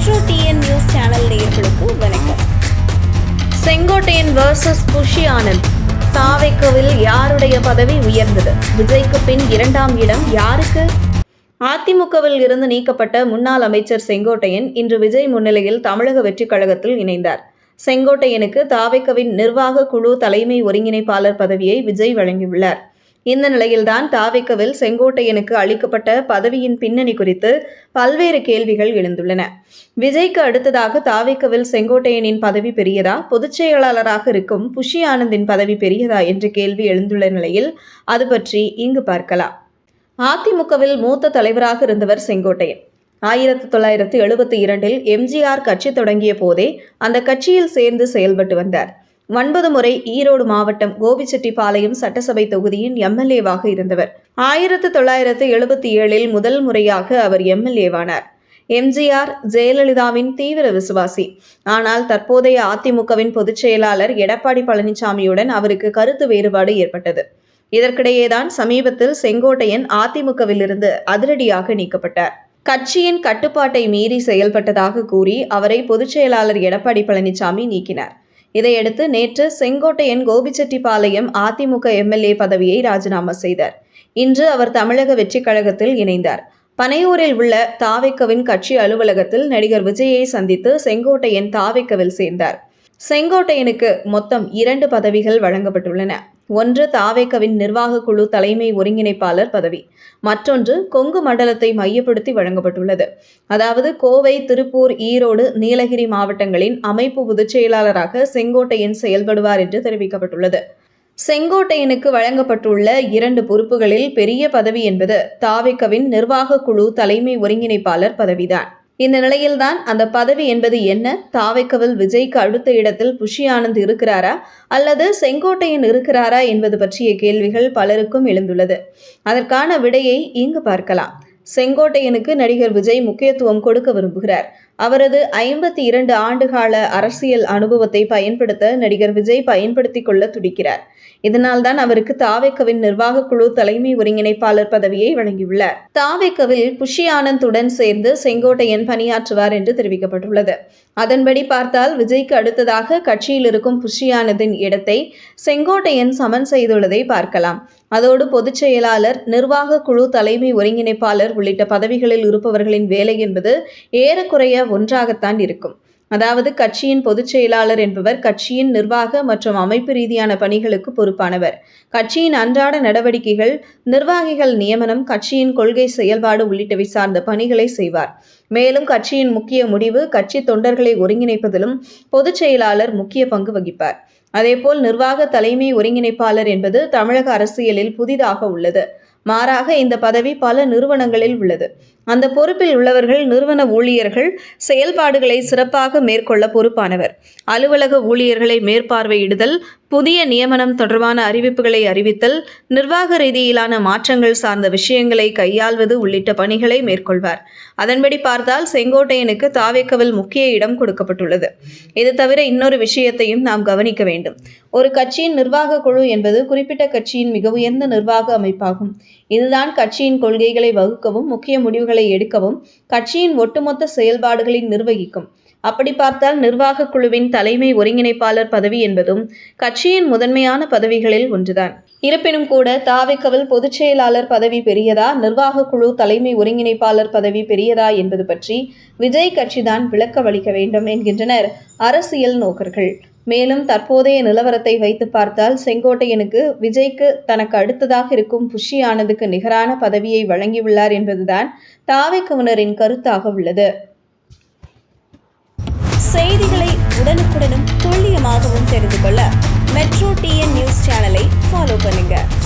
Metro TN news channel நேயர்களுக்கு வணக்கம். Sengottaiyan versus Kushi Anand தாவைக்கோவில் யாருடைய பதவி உயர்ந்தது? விஜய்க்கு பின் இரண்டாம் இடம் யாருக்கு? அதிமுகவில் இருந்து நீக்கப்பட்ட முன்னாள் அமைச்சர் செங்கோட்டையன் இன்று விஜய் முன்னிலையில் தமிழக வெற்றிக் கழகத்தில் இணைந்தார். செங்கோட்டையனுக்கு தாவைக்கவின் நிர்வாக குழு தலைமை ஒருங்கிணைப்பாளர் பதவியை விஜய் வழங்கியுள்ளார். இந்த நிலையில்தான் தாவிக்கவில் செங்கோட்டையனுக்கு அளிக்கப்பட்ட பதவியின் பின்னணி குறித்து பல்வேறு கேள்விகள் எழுந்துள்ளன. விஜய்க்கு அடுத்ததாக தாவிக்கவில் செங்கோட்டையனின் பதவி பெரியதா? பொதுச் செயலாளராக இருக்கும் புஷி ஆனந்தின் பதவி பெரியதா? என்ற கேள்வி எழுந்துள்ள நிலையில் அது பற்றி இங்கு பார்க்கலாம். அதிமுகவில் மூத்த தலைவராக இருந்தவர் செங்கோட்டையன். ஆயிரத்தி தொள்ளாயிரத்து எழுபத்தி இரண்டில் எம்ஜிஆர் கட்சி தொடங்கிய போதே அந்த கட்சியில் சேர்ந்து செயல்பட்டு வந்தார். ஒன்பது முறை ஈரோடு மாவட்டம் கோபிச்செட்டிப்பாளையம் சட்டசபை தொகுதியின் எம்எல்ஏவாக இருந்தவர். ஆயிரத்து தொள்ளாயிரத்து எழுபத்தி ஏழில் முதல் முறையாக அவர் எம்எல்ஏவானார். எம்ஜிஆர் ஜெயலலிதாவின் தீவிர விசுவாசி. ஆனால் தற்போதைய அதிமுகவின் பொதுச் செயலாளர் எடப்பாடி பழனிசாமியுடன் அவருக்கு கருத்து வேறுபாடு ஏற்பட்டது. இதற்கிடையேதான் சமீபத்தில் செங்கோட்டையன் அதிமுகவிலிருந்து அதிரடியாக நீக்கப்பட்டார். கட்சியின் கட்டுப்பாட்டை மீறி செயல்பட்டதாக கூறி அவரை பொதுச் செயலாளர் எடப்பாடி பழனிசாமி நீக்கினார். இதையடுத்து நேற்று செங்கோட்டையன் கோபிச்செட்டிப்பாளையம் அதிமுக எம்எல்ஏ பதவியை ராஜினாமா செய்தார். இன்று அவர் தமிழக வெற்றிக் கழகத்தில் இணைந்தார். பனையூரில் உள்ள தாவைக்கவின் கட்சி அலுவலகத்தில் நடிகர் விஜயை சந்தித்து செங்கோட்டையன் தாவைக்கவில் சேர்ந்தார். செங்கோட்டையனுக்கு மொத்தம் இரண்டு பதவிகள் வழங்கப்பட்டுள்ளன. ஒன்று தாவேக்கவின் நிர்வாக குழு தலைமை ஒருங்கிணைப்பாளர் பதவி. மற்றொன்று கொங்கு மண்டலத்தை மையப்படுத்தி வழங்கப்பட்டுள்ளது. அதாவது கோவை திருப்பூர் ஈரோடு நீலகிரி மாவட்டங்களின் அமைப்பு பொதுச் செயலாளராக செங்கோட்டையன் செயல்படுவார் என்று தெரிவிக்கப்பட்டுள்ளது. செங்கோட்டையனுக்கு வழங்கப்பட்டுள்ள இரண்டு பொறுப்புகளில் பெரிய பதவி என்பது தாவிக்கவின் நிர்வாக குழு தலைமை ஒருங்கிணைப்பாளர் பதவிதான். இந்த நிலையில்தான் அந்த பதவி என்பது என்ன? தாவைக்கவில் விஜய்க்கு அடுத்த இடத்தில் புஷி ஆனந்த் இருக்கிறாரா? அல்லது செங்கோட்டையன் இருக்கிறாரா என்பது பற்றிய கேள்விகள் பலருக்கும் எழுந்துள்ளது. அதற்கான விடையை இங்கு பார்க்கலாம். செங்கோட்டையனுக்கு நடிகர் விஜய் முக்கியத்துவம் கொடுக்க விரும்புகிறார். அவரது ஐம்பத்தி இரண்டு ஆண்டுகால அரசியல் அனுபவத்தை பயன்படுத்த நடிகர் விஜய் பயன்படுத்திக் கொள்ள துடிக்கிறார். இதனால்தான் அவருக்கு தாவேக்கவின் நிர்வாக குழு தலைமை ஒருங்கிணைப்பாளர் பதவியை வழங்கியுள்ளார். தாவேக்கவில் புஷி ஆனந்துடன் சேர்ந்து செங்கோட்டையன் பணியாற்றுவார் என்று தெரிவிக்கப்பட்டுள்ளது. அதன்படி பார்த்தால் விஜய்க்கு அடுத்ததாக கட்சியில் இருக்கும் புஷி ஆனந்தின் இடத்தை செங்கோட்டையன் சமன் செய்துள்ளதை பார்க்கலாம். அதோடு பொதுச் செயலாளர் நிர்வாக குழு தலைமை ஒருங்கிணைப்பாளர் உள்ளிட்ட பதவிகளில் இருப்பவர்களின் வேலை என்பது ஏறக்குறைய ஒன்றாகத்தான் இருக்கும். அதாவது கட்சியின் பொதுச் செயலாளர் என்பவர் கட்சியின் நிர்வாக மற்றும் அமைப்பு ரீதியான பணிகளுக்கு பொறுப்பானவர். கட்சியின் அன்றாட நடவடிக்கைகள் நிர்வாகிகள் நியமனம் கட்சியின் கொள்கை செயல்பாடு உள்ளிட்டவை சார்ந்த பணிகளை செய்வார். மேலும் கட்சியின் முக்கிய முடிவு கட்சி தொண்டர்களை ஒருங்கிணைப்பதிலும் பொதுச் செயலாளர் முக்கிய பங்கு வகிப்பார். அதேபோல் நிர்வாக தலைமை ஒருங்கிணைப்பாளர் என்பது தமிழக அரசியலில் புதிதாக உள்ளது. மாறாக இந்த பதவி பல நிறுவனங்களில் உள்ளது. அந்த பொறுப்பில் உள்ளவர்கள் நிறுவன ஊழியர்கள் செயல்பாடுகளை சிறப்பாக மேற்கொள்ள பொறுப்பானவர். அலுவலக ஊழியர்களை மேற்பார்வையிடுதல் புதிய நியமனம் தொடர்பான அறிவிப்புகளை அறிவித்தல் நிர்வாக ரீதியிலான மாற்றங்கள் சார்ந்த விஷயங்களை கையாள்வது உள்ளிட்ட பணிகளை மேற்கொள்வார். அதன்படி பார்த்தால் செங்கோட்டையனுக்கு தாவேக்கவில் முக்கிய இடம் கொடுக்கப்பட்டுள்ளது. இது தவிர இன்னொரு விஷயத்தையும் நாம் கவனிக்க வேண்டும். ஒரு கட்சியின் நிர்வாக குழு என்பது குறிப்பிட்ட கட்சியின் மிக உயர்ந்த நிர்வாக அமைப்பாகும். இதுதான் கட்சியின் கொள்கைகளை வகுக்கவும் முக்கிய முடிவுகளை எடுக்கவும் கட்சியின் ஒட்டுமொத்த செயல்பாடுகளை நிர்வகிக்கும். அப்படி பார்த்தால் நிர்வாக குழுவின் தலைமை ஒருங்கிணைப்பாளர் பதவி என்பதும் கட்சியின் முதன்மையான பதவிகளில் ஒன்றுதான். இருப்பினும் கூட தாவைக்கவில் பொதுச் செயலாளர் பதவி பெரியதா நிர்வாக குழு தலைமை ஒருங்கிணைப்பாளர் பதவி பெரியதா என்பது பற்றி விஜய் கட்சிதான் விளக்கமளிக்க வேண்டும் என்கின்றனர் அரசியல் நோக்கர்கள். மேலும் தற்போதைய நிலவரத்தை வைத்து பார்த்தால் செங்கோட்டையனுக்கு விஜய்க்கு தனக்கு அடுத்ததாக இருக்கும் புஷி நிகரான பதவியை வழங்கியுள்ளார் என்பதுதான் தாவைக்கவினரின் கருத்தாக உள்ளது. செய்திகளை உடனுக்குடனும் துல்லியமாகவும் தெரிந்து கொள்ள மெட்ரோ டிஎன் நியூஸ் சேனலை ஃபாலோ பண்ணுங்கள்